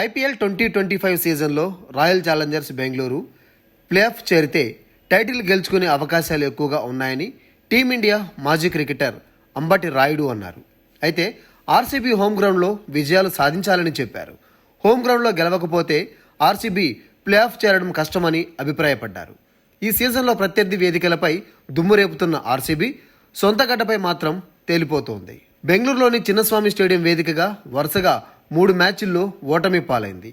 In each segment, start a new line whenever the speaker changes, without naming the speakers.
I P L twenty twenty five సీజన్లో royal Challengers Bengaluru playoff చేరితే title గెలుచుకునే అవకాశాలు ఎక్కువగా ఉన్నాయని టీమిండియా మాజీ క్రికెటర్ అంబటి రాయుడు అన్నారు. అయితే ఆర్సీబీ హోమ్ గ్రౌండ్లో విజయాలు సాధించాలని చెప్పారు. హోమ్ గ్రౌండ్లో గెలవకపోతే ఆర్సీబీ ప్లేఆఫ్ చేరడం కష్టమని అభిప్రాయపడ్డారు. ఈ సీజన్లో ప్రత్యర్థి వేదికలపై దుమ్మురేపుతున్న ఆర్సీబీ సొంత గడ్డపై మాత్రం తేలిపోతోంది. బెంగళూరులోని చిన్నస్వామి స్టేడియం వేదికగా వరుసగా మూడు మ్యాచ్ల్లో ఓటమి పాలైంది.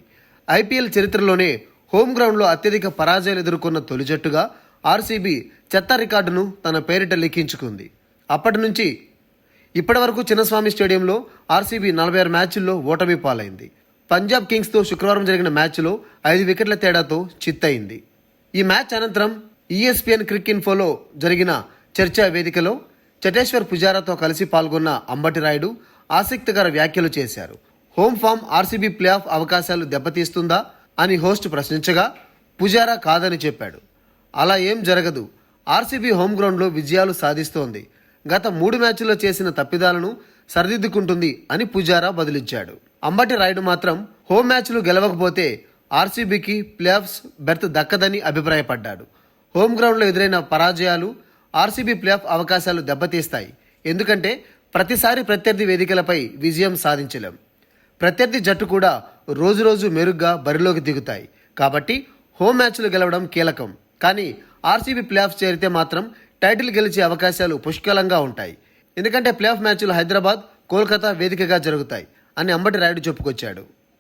ఐపీఎల్ చరిత్రలోనే హోమ్ గ్రౌండ్లో అత్యధిక పరాజయాలు ఎదుర్కొన్న తొలి జట్టుగా ఆర్సీబీ చెత్త రికార్డును తన పేరిట లిఖించుకుంది. అప్పటి నుంచి ఇప్పటి వరకు చిన్నస్వామి స్టేడియంలో ఆర్సీబీ నలభై ఆరు మ్యాచ్ల్లో ఓటమి పాలైంది. పంజాబ్ కింగ్స్తో శుక్రవారం జరిగిన మ్యాచ్లో ఐదు వికెట్ల తేడాతో చిత్తయింది. ఈ మ్యాచ్ అనంతరం ఈఎస్పీఎన్ ఈఎస్పిఎన్ క్రిక్ ఇన్ఫోలో జరిగిన చర్చా వేదికలో చటేశ్వర్ పుజారాతో కలిసి పాల్గొన్న అంబటి రాయుడు ఆసక్తికర వ్యాఖ్యలు చేశారు. Home form RCB play off అవకాశాలు దెబ్బతీస్తుందా అని హోస్ట్ ప్రశ్నించగా పుజారా కాదని చెప్పాడు. అలా ఏం జరగదు. ఆర్సీబీ హోమ్ గ్రౌండ్లో విజయాలు సాధిస్తోంది. గత మూడు మ్యాచ్ల్లో చేసిన తప్పిదాలను సరిదిద్దుకుంటుంది అని పుజారా బదిలిచ్చాడు అంబటి రాయుడు మాత్రం హోమ్ మ్యాచ్లు గెలవకపోతే ఆర్సీబీకి ప్లేఆఫ్స్ బెర్త్ దక్కదని అభిప్రాయపడ్డాడు. హోమ్ గ్రౌండ్లో ఎదురైన పరాజయాలు ఆర్సీబీ ప్లేఆఫ్ అవకాశాలు దెబ్బతీస్తాయి. ఎందుకంటే ప్రతిసారి ప్రత్యర్థి వేదికలపై విజయం సాధించలేం. ప్రత్యర్థి జట్టు కూడా రోజురోజు మెరుగ్గా బరిలోకి దిగుతాయి. కాబట్టి హోమ్ మ్యాచ్లు గెలవడం కీలకం. కానీ ఆర్సీబీ ప్లేఆఫ్ చేరితే మాత్రం టైటిల్ గెలిచే అవకాశాలు పుష్కలంగా ఉంటాయి. ఎందుకంటే ప్లేఆఫ్ మ్యాచ్లు హైదరాబాద్ కోల్కతా వేదికగా జరుగుతాయి అని అంబటి రాయుడు చెప్పుకొచ్చాడు.